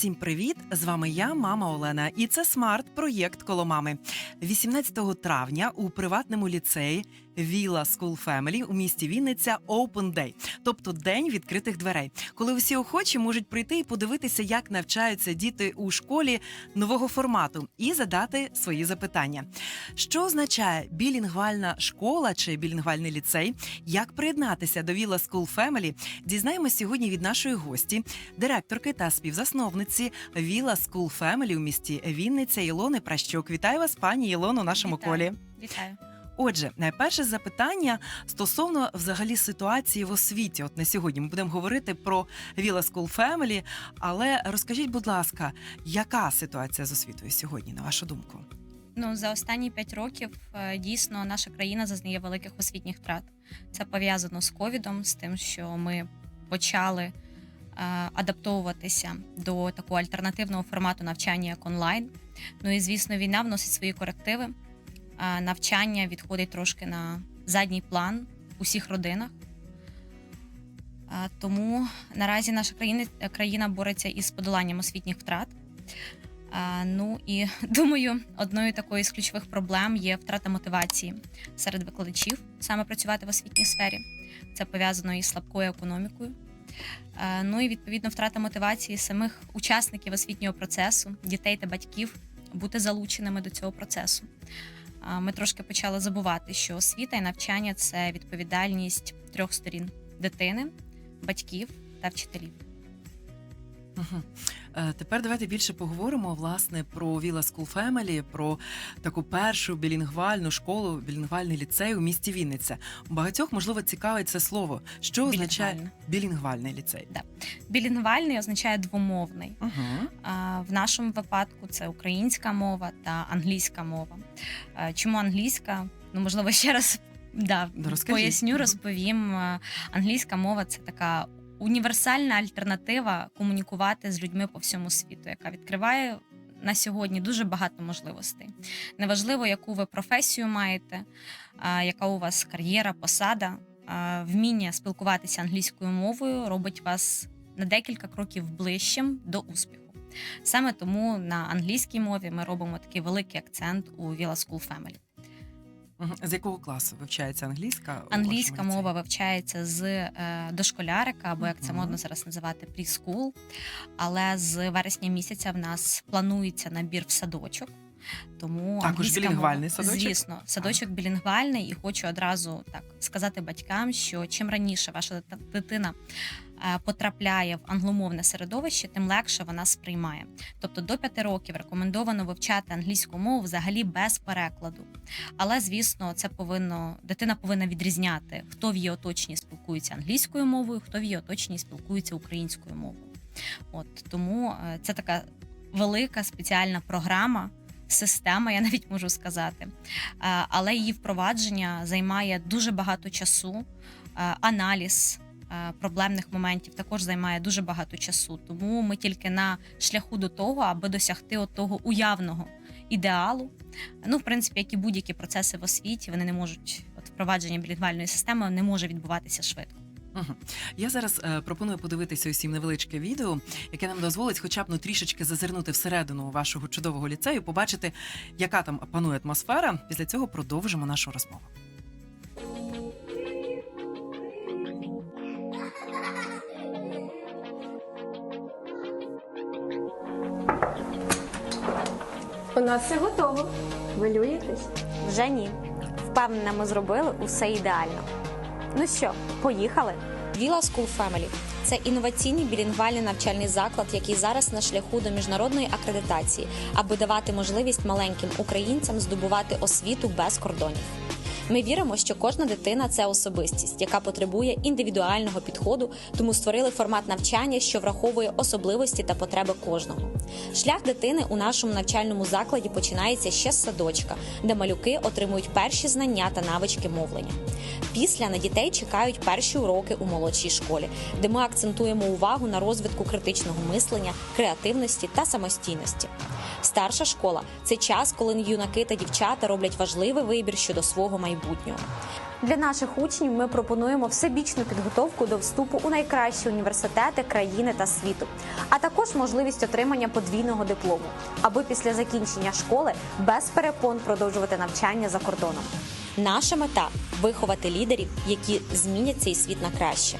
Всім привіт! З вами я, мама Олена, і це смарт-проєкт коло мами. 18 травня у приватному ліцеї Villa School Family у місті Вінниця Open Day, тобто день відкритих дверей, коли усі охочі можуть прийти і подивитися, як навчаються діти у школі нового формату, і задати свої запитання. Що означає білінгвальна школа чи білінгвальний ліцей? Як приєднатися до Villa School Family? Дізнаємось сьогодні від нашої гості, директорки та співзасновниці Villa School Family у місті Вінниця Ілони Пращук. Вітаю вас, пані Ілоно, у нашому Вітаю. колі. Вітаю. Отже, найперше запитання стосовно взагалі ситуації в освіті. От на сьогодні ми будемо говорити про Villa School Family, але розкажіть, будь ласка, яка ситуація з освітою сьогодні, на вашу думку? Ну за останні п'ять років е, дійсно наша країна зазнає великих освітніх втрат. Це пов'язано з ковідом, з тим, що ми почали е, адаптовуватися до такого альтернативного формату навчання як онлайн. Ну і звісно, війна вносить свої корективи. Навчання відходить трошки на задній план у всіх родинах. Тому наразі наша країна, країна бореться із подоланням освітніх втрат. Ну і думаю, одною такою з ключових проблем є втрата мотивації серед викладачів саме працювати в освітній сфері. Це пов'язано із слабкою економікою. Ну і відповідно втрата мотивації самих учасників освітнього процесу, дітей та батьків бути залученими до цього процесу. Ми трошки почали забувати, що освіта і навчання це відповідальність трьох сторін: дитини, батьків та вчителів. Е, Тепер давайте більше поговоримо власне про Villa School Family, про таку першу білінгвальну школу, білінгвальний ліцей у місті Вінниця. Багатьох можливо цікавить це слово. Що означає білінгвальний ліцей? Білінгвальний означає двомовний. Угу. А, В нашому випадку це українська мова та англійська мова. Чому англійська? Ну, можливо, ще раз да, розкажіть. поясню, розповім. Англійська мова це така універсальна альтернатива комунікувати з людьми по всьому світу, яка відкриває на сьогодні дуже багато можливостей. Неважливо, яку ви професію маєте, яка у вас кар'єра, посада. Вміння спілкуватися англійською мовою робить вас на декілька кроків ближчим до успіху. Саме тому на англійській мові ми робимо такий великий акцент у Villa School Family. З якого класу вивчається англійська? у Англійська мова ліцеї? вивчається з е, дошколярика, або як це Мгм. модно зараз називати пріскул. Але з вересня місяця в нас планується набір в садочок. Тому Також англійська білінгвальний мова, садочок? Звісно, садочок білінгвальний, і хочу одразу так сказати батькам, що чим раніше ваша дит- дитина потрапляє в англомовне середовище, тим легше вона сприймає. Тобто до п'яти років рекомендовано вивчати англійську мову взагалі без перекладу. Але звісно, це повинно дитина повинна відрізняти, хто в її оточенні спілкується англійською мовою, хто в її оточенні спілкується українською мовою. От тому е, це така велика спеціальна програма. Система, я навіть можу сказати, Е, але її впровадження займає дуже багато часу. Е, Аналіз е, проблемних моментів також займає дуже багато часу. Тому ми тільки на шляху до того, аби досягти от того уявного ідеалу. Ну, в принципі, як і будь-які процеси в освіті, вони не можуть от впровадження білінгвальної системи не може відбуватися швидко. Я зараз е, пропоную подивитися усім невеличке відео, яке нам дозволить хоча б ну трішечки зазирнути всередину вашого чудового ліцею, побачити, яка там панує атмосфера. Після цього продовжимо нашу розмову. Нас все готово. Хвилюєтесь? Вже ні. Впевнена, ми зробили усе ідеально. Ну що, поїхали? Віла School Family – це інноваційний білінгвальний навчальний заклад, який зараз на шляху до міжнародної акредитації, аби давати можливість маленьким українцям здобувати освіту без кордонів. Ми віримо, що кожна дитина це особистість, яка потребує індивідуального підходу, тому створили формат навчання, що враховує особливості та потреби кожного. Шлях дитини у нашому навчальному закладі починається ще з садочка, де малюки отримують перші знання та навички мовлення. Після на дітей чекають перші уроки у молодшій школі, де ми акцентуємо увагу на розвитку критичного мислення, креативності та самостійності. Старша школа це час, коли юнаки та дівчата роблять важливий вибір щодо свого майбутнього. Для наших учнів ми пропонуємо всебічну підготовку до вступу у найкращі університети країни та світу, а також можливість отримання подвійного диплому, аби після закінчення школи без перепон продовжувати навчання за кордоном. Наша мета виховати лідерів, які змінять цей світ на краще.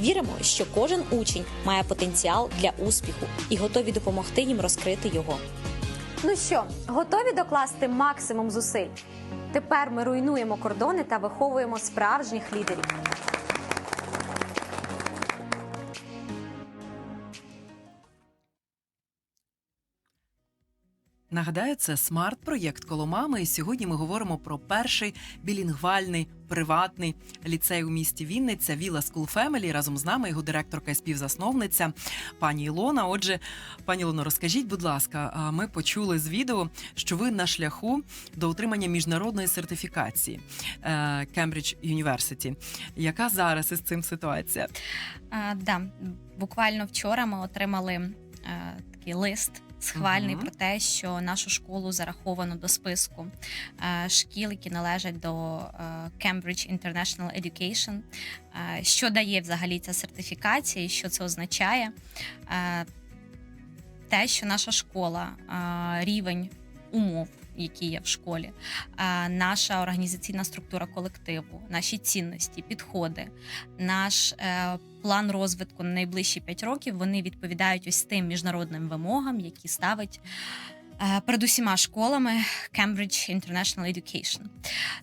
Віримо, що кожен учень має потенціал для успіху і готові допомогти їм розкрити його. Ну що, готові докласти максимум зусиль? Тепер ми руйнуємо кордони та виховуємо справжніх лідерів. Нагадаю, це смарт-проєкт коло мами. І сьогодні ми говоримо про перший білінгвальний приватний ліцей у місті Вінниця Віла School Family. Разом з нами його директорка і співзасновниця пані Ілона. Отже, пані Ілоно, розкажіть, будь ласка, ми почули з відео, що ви на шляху до отримання міжнародної сертифікації Cambridge University. Яка зараз із цим ситуація? А, да, буквально вчора ми отримали е, такий лист. Схвальний Мгм. про те, що нашу школу зараховано до списку е, шкіл, які належать до е, Cambridge International Education. Е, що дає взагалі ця сертифікація, і що це означає? Те, що наша школа, рівень умов, які є в школі, наша організаційна структура колективу, наші цінності, підходи, наш план розвитку на найближчі 5 років вони відповідають ось тим міжнародним вимогам, які ставить. е, Перед усіма школами Cambridge International Education.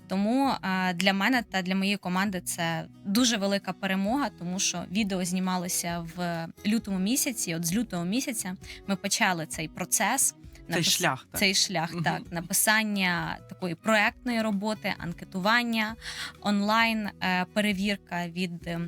Тому е, для мене та для моєї команди це дуже велика перемога, тому що відео знімалося в лютому місяці. От з лютого місяця ми почали цей процес. Цей напис- шлях. Так? цей шлях, Мгм. так написання такої проектної роботи, анкетування, онлайн е, перевірка від е,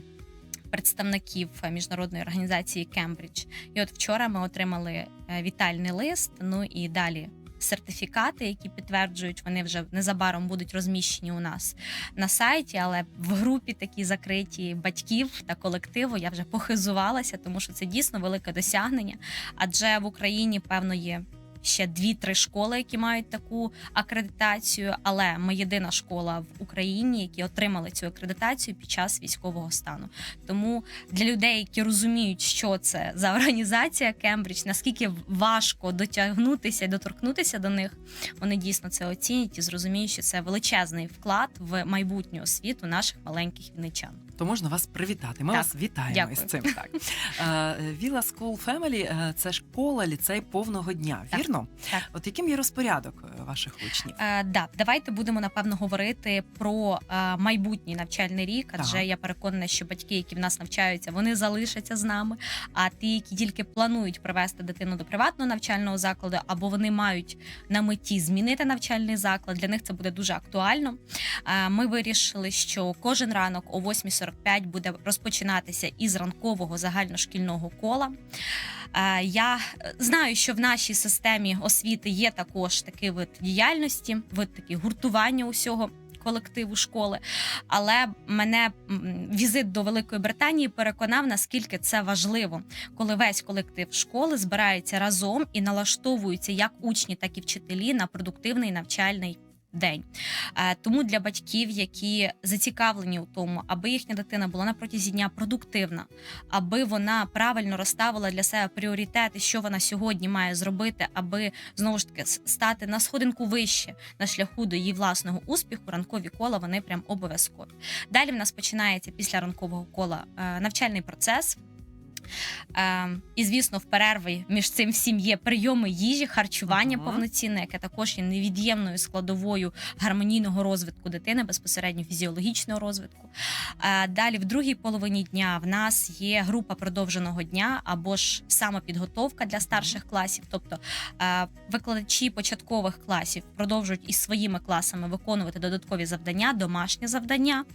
представників міжнародної організації Кембридж. І от вчора ми отримали е, вітальний лист. Ну і далі. Сертифікати, які підтверджують, вони вже незабаром будуть розміщені у нас на сайті, але в групі такі закриті батьків та колективу я вже похизувалася, тому що це дійсно велике досягнення. Адже в Україні певно є ще дві-три школи, які мають таку акредитацію. Але ми єдина школа в Україні, які отримали цю акредитацію під час військового стану. Тому для людей, які розуміють, що це за організація Кембридж, наскільки важко дотягнутися і доторкнутися до них, вони дійсно це оцінять і зрозуміють, що це величезний вклад в майбутню освіту наших маленьких вінничан. То можна вас привітати. Ми Так, вас вітаємо дякую. з цим. Так Віла School Family е, – це школа, ліцей повного дня. Так, Вірно? так. От яким є розпорядок е, ваших учнів? Е, да, давайте будемо напевно говорити про е, майбутній навчальний рік. Адже Так. я переконана, що батьки, які в нас навчаються, вони залишаться з нами. А ті, які тільки планують привести дитину до приватного навчального закладу, або вони мають на меті змінити навчальний заклад, для них це буде дуже актуально. Е, ми вирішили, що кожен ранок о 8.45 буде розпочинатися із ранкового загальношкільного кола. Е, Я знаю, що в нашій системі освіти є також такий вид діяльності, вид такі гуртування усього. Колективу школи, але мене візит до Великої Британії переконав, наскільки це важливо, коли весь колектив школи збирається разом і налаштовуються як учні, так і вчителі на продуктивний навчальний день. Е, Тому для батьків, які зацікавлені у тому, аби їхня дитина була на протязі дня продуктивна, аби вона правильно розставила для себе пріоритети, що вона сьогодні має зробити, аби знову ж таки стати на сходинку вище на шляху до її власного успіху. Ранкові кола вони прям обов'язкові. Далі в нас починається після ранкового кола е, навчальний процес. Е, і звісно, в перерви між цим всім є прийоми їжі, харчування Мгм. повноцінне, яке також є невід'ємною складовою гармонійного розвитку дитини, безпосередньо фізіологічного розвитку. Е, Далі, в другій половині дня, в нас є група продовженого дня або ж самопідготовка для старших класів. Тобто е, викладачі початкових класів продовжують із своїми класами виконувати додаткові завдання, домашні завдання.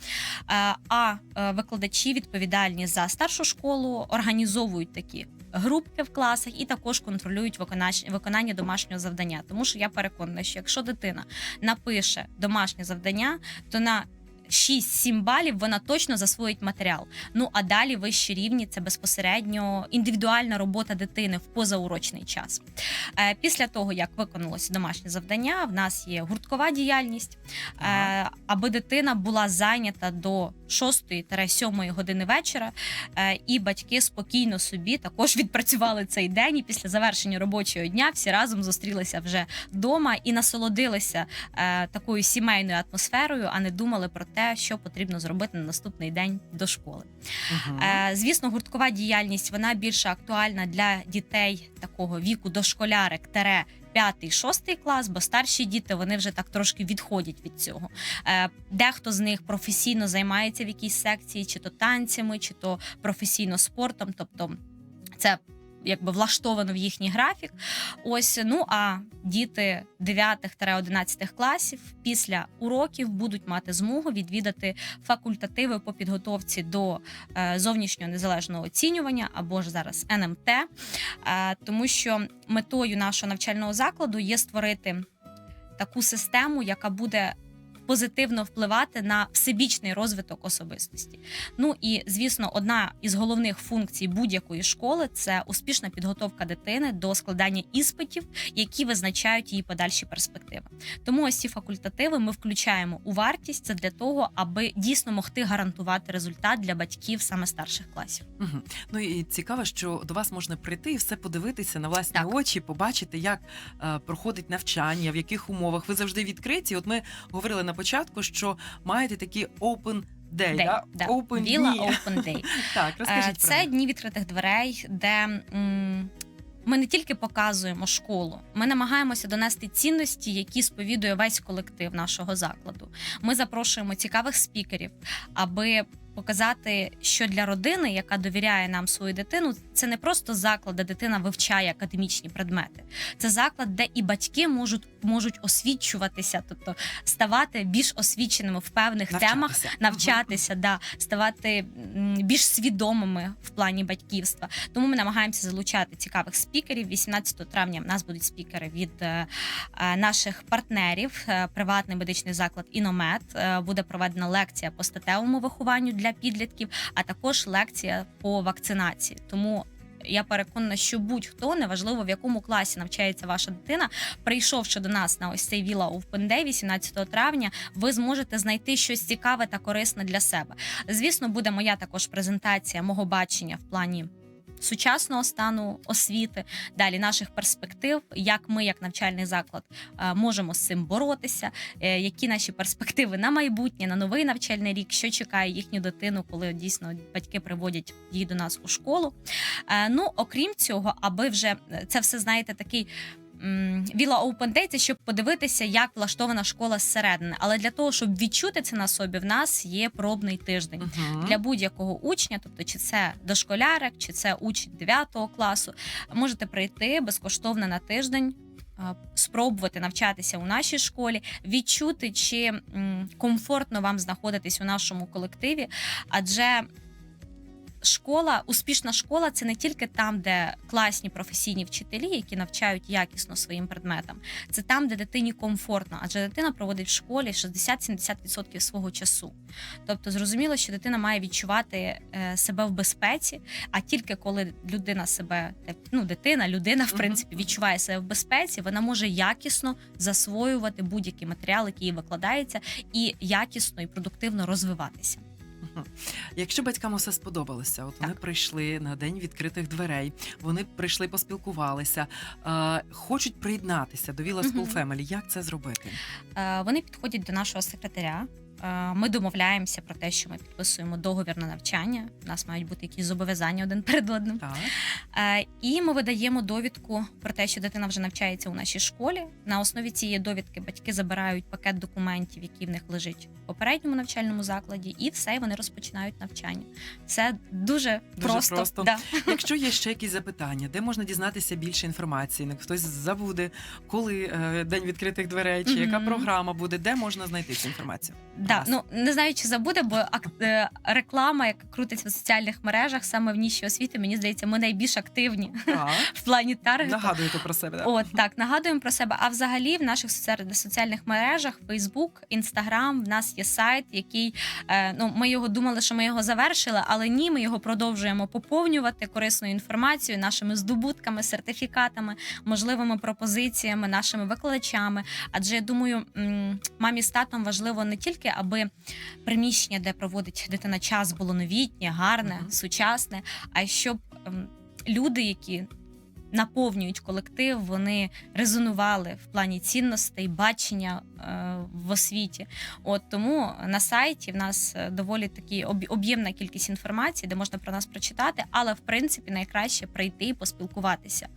Е, А е, викладачі відповідальні за старшу школу організовують такі. Групки в класах і також контролюють виконач- виконання домашнього завдання. Тому що я переконана, що якщо дитина напише домашнє завдання, то на 6-7 балів вона точно засвоїть матеріал. Ну а далі вищі рівні це безпосередньо індивідуальна робота дитини в позаурочний час. Е, Після того, як виконалося домашнє завдання, в нас є гурткова діяльність, Ага. е, аби дитина була зайнята до 6-7 години вечора, е, і батьки спокійно собі також відпрацювали цей день. І після завершення робочого дня всі разом зустрілися вже вдома і насолодилися е, такою сімейною атмосферою, а не думали про те, що потрібно зробити на наступний день до школи. Е, Звісно, гурткова діяльність вона більше актуальна для дітей такого віку дошколярик тере. П'ятий, шостий клас, бо старші діти вони вже так трошки відходять від цього. Е, Дехто з них професійно займається в якійсь секції, чи то танцями, чи то професійно спортом. Тобто це якби влаштовано в їхній графік. Ось ну а діти 9-11 класів після уроків будуть мати змогу відвідати факультативи по підготовці до е, зовнішнього незалежного оцінювання або ж зараз НМТ, е, тому що метою нашого навчального закладу є створити таку систему, яка буде позитивно впливати на всебічний розвиток особистості. Ну і звісно, одна із головних функцій будь-якої школи це успішна підготовка дитини до складання іспитів, які визначають її подальші перспективи. Тому ось ці факультативи ми включаємо у вартість. Це для того, аби дійсно могти гарантувати результат для батьків саме старших класів. Мгм. Ну і цікаво, що до вас можна прийти і все подивитися на власні Так. очі, побачити, як е, проходить навчання, в яких умовах. Ви завжди відкриті. От ми говорили на початку, що маєте такі open day, Day, да? да. open Віла дні. Open Day. Так, Е, розкажіть Це про дні відкритих дверей, де м, ми не тільки показуємо школу, ми намагаємося донести цінності, які сповідує весь колектив нашого закладу. Ми запрошуємо цікавих спікерів, аби показати, що для родини, яка довіряє нам свою дитину, це не просто заклад, де дитина вивчає академічні предмети. Це заклад, де і батьки можуть можуть освічуватися, тобто ставати більш освіченими в певних темах Навчатися. навчатися, да, ставати більш свідомими в плані батьківства. Тому ми намагаємося залучати цікавих спікерів. 18 травня в нас будуть спікери від е, е, наших партнерів. Е, Приватний медичний заклад Іномед Е, буде проведена лекція по статевому вихованню для підлітків, а також лекція по вакцинації. Тому я переконана, що будь-хто, неважливо в якому класі навчається ваша дитина, прийшовши до нас на ось цей Віла Open Day 18 травня, ви зможете знайти щось цікаве та корисне для себе. Звісно, буде моя також презентація мого бачення в плані. Сучасного стану освіти, далі наших перспектив, як ми, як навчальний заклад, е, можемо з цим боротися, е, які наші перспективи на майбутнє, на новий навчальний рік, що чекає їхню дитину, коли дійсно батьки приводять її до нас у школу. Е, Ну, окрім цього, аби вже це все знаєте, такий. Віла Open Day – це щоб подивитися, як влаштована школа зсередини. Але для того, щоб відчути це на собі, в нас є пробний тиждень Мгм. для будь-якого учня, тобто чи це дошколярик, чи це учень 9 класу, можете прийти безкоштовно на тиждень. Спробувати навчатися у нашій школі, відчути, чи комфортно вам знаходитись у нашому колективі, адже школа, успішна школа це не тільки там, де класні професійні вчителі, які навчають якісно своїм предметам. Це там, де дитині комфортно, адже дитина проводить в школі 60-70% свого часу. Тобто, зрозуміло, що дитина має відчувати е, себе в безпеці, а тільки коли людина себе ну, дитина, людина, в принципі, відчуває себе в безпеці, вона може якісно засвоювати будь-який матеріал, який їй викладається, і якісно і продуктивно розвиватися. Якщо батькам усе сподобалося, от вони прийшли на день відкритих дверей, вони прийшли, поспілкувалися, е, хочуть приєднатися до Віла School Family. Як це зробити? Е, Вони підходять до нашого секретаря. Е, Ми домовляємося про те, що ми підписуємо договір на навчання. У нас мають бути якісь зобов'язання один перед одним. Так. Е, І ми видаємо довідку про те, що дитина вже навчається у нашій школі. На основі цієї довідки батьки забирають пакет документів, які в них лежить в попередньому навчальному закладі, і все і вони розпочинають навчання. Це дуже, Дуже просто. просто. Да. Якщо є ще якісь запитання, де можна дізнатися більше інформації, не хтось забуде, коли е, день відкритих дверей, чи яка програма буде, де можна знайти цю інформацію? Клас. ну не знаю, чи забуде, бо е, реклама, яка крутиться в соціальних мережах, саме в ніші освіти, мені здається, ми найбільш активні Так, в плані таргету. нагадуєте про себе. Да? От так нагадуємо про себе. А взагалі в наших соціальних мережах Facebook, Instagram, в нас є сайт, який е, ну ми його думали, що ми його завершили, але ні, ми його продовжуємо поповнювати корисною інформацією, нашими здобутками, сертифікатами, можливими пропозиціями, нашими викладачами. Адже я думаю, мамі з татом важливо не тільки, аби приміщення, де проводить дитина час, було новітнє, гарне, сучасне, а щоб ем, люди, які наповнюють колектив, вони резонували в плані цінностей, бачення е, в освіті. От тому на сайті в нас е, доволі такі об'ємна кількість інформації, де можна про нас прочитати, але в принципі найкраще прийти і поспілкуватися,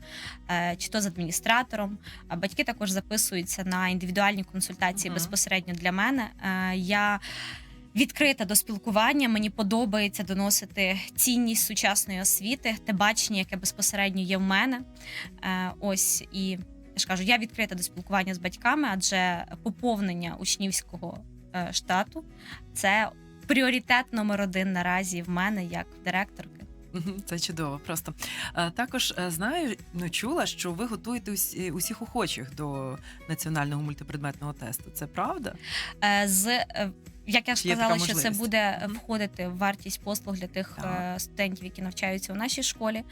е, чи то з адміністратором. Батьки також записуються на індивідуальні консультації Мгм. безпосередньо для мене. Я відкрита до спілкування. Мені подобається доносити цінність сучасної освіти, те бачення, яке безпосередньо є в мене. Е, Ось і я ж кажу, я відкрита до спілкування з батьками, адже поповнення учнівського е, штату це пріоритет номер один наразі в мене як директорки. Це чудово. Просто Е, також знаю, ну чула, що ви готуєте усі- усіх охочих до національного мультипредметного тесту. Це правда? З як я Чи є сказала, така що це можливість? буде входити в вартість послуг для тих Так. е, студентів, які навчаються у нашій школі. Е,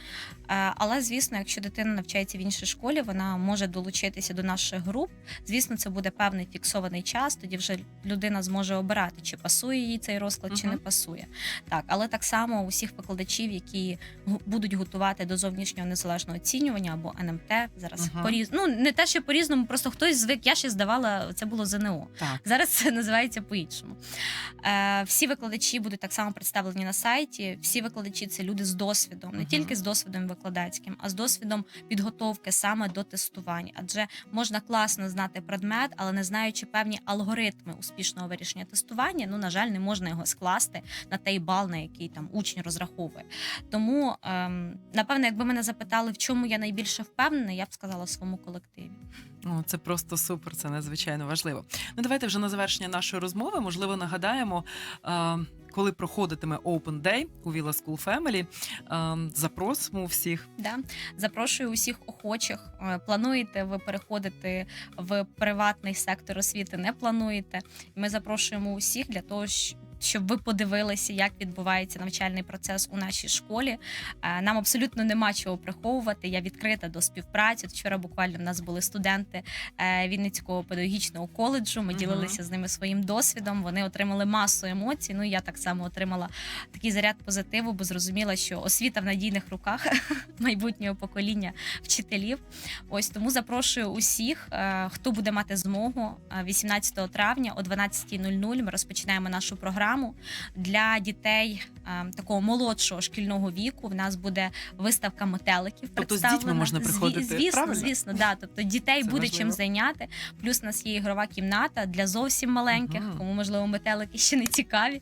Але звісно, якщо дитина навчається в іншій школі, вона може долучитися до наших груп. Звісно, це буде певний фіксований час. Тоді вже людина зможе обирати, чи пасує їй цей розклад, чи Мгм. не пасує. Так, але так само усіх викладачів, які гу- будуть готувати до зовнішнього незалежного оцінювання або НМТ. Зараз Мгм. поріз... ну не те, що по різному, просто хтось звик. Я ще здавала, це було ЗНО. Так. Зараз це називається по-іншому. Е, всі викладачі будуть так само представлені на сайті. Всі викладачі це люди з досвідом, не тільки з досвідом викладацьким, а з досвідом підготовки саме до тестувань. Адже можна класно знати предмет, але не знаючи певні алгоритми успішного вирішення тестування, ну на жаль, не можна його скласти на той бал, на який там учень розраховує. Тому ем, напевно, якби мене запитали, в чому я найбільше впевнена, я б сказала в своєму колективі. О, це просто супер, це надзвичайно важливо. Ну давайте вже на завершення нашої розмови. Можливо, нагадаємо. е, Коли проходитиме Open Day у Villa School Family, е, запросимо всіх. Да. Запрошую усіх охочих. Е, Плануєте ви переходити в приватний сектор освіти? Не плануєте? Ми запрошуємо усіх для того, щ- щоб ви подивилися, як відбувається навчальний процес у нашій школі. Е, Нам абсолютно нема чого приховувати. Я відкрита до співпраці. Вчора буквально в нас були студенти е, Вінницького педагогічного коледжу. Ми ділилися з ними своїм досвідом. Вони отримали масу емоцій. Ну і я так само отримала такий заряд позитиву, бо зрозуміла, що освіта в надійних руках майбутнього покоління вчителів. Ось тому запрошую усіх, е, хто буде мати змогу е, 18 травня о 12.00 Ми розпочинаємо нашу програму для дітей такого молодшого шкільного віку. В нас буде виставка метеликів. Тобто з дітьми можна приходити, Звісно, правильно? звісно, да. Тобто дітей Це буде важливо. чим зайняти. Плюс у нас є ігрова кімната для зовсім маленьких, Мгм. кому можливо метелики ще не цікаві.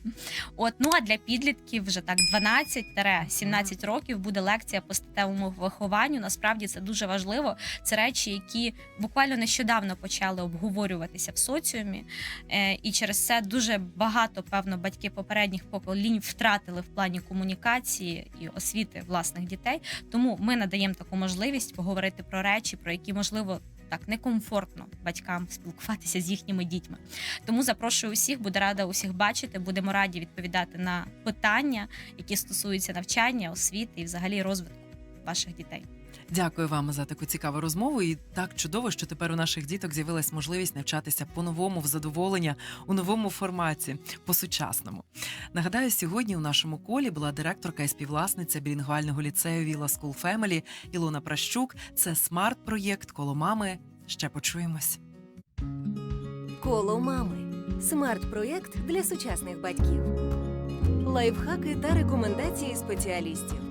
От ну а для підлітків вже так 12-17 років буде лекція по статевому вихованню. Насправді це дуже важливо. Це речі, які буквально нещодавно почали обговорюватися в соціумі, Е, і через це дуже багато певно батьки попередніх поколінь втратили в плані комунікації і освіти власних дітей. Тому ми надаємо таку можливість поговорити про речі, про які можливо. Так некомфортно батькам спілкуватися з їхніми дітьми. Тому запрошую усіх, буду рада усіх бачити. Будемо раді відповідати на питання, які стосуються навчання, освіти і взагалі розвитку ваших дітей. Дякую вам за таку цікаву розмову. І так чудово, що тепер у наших діток з'явилась можливість навчатися по-новому в задоволення у новому форматі, по-сучасному. Нагадаю, сьогодні у нашому колі була директорка і співвласниця білінгвального ліцею Віла School Family Ілона Пращук. Це смарт-проєкт коло мами. Ще почуємось. Коло мами смарт-проєкт для сучасних батьків. Лайфхаки та рекомендації спеціалістів.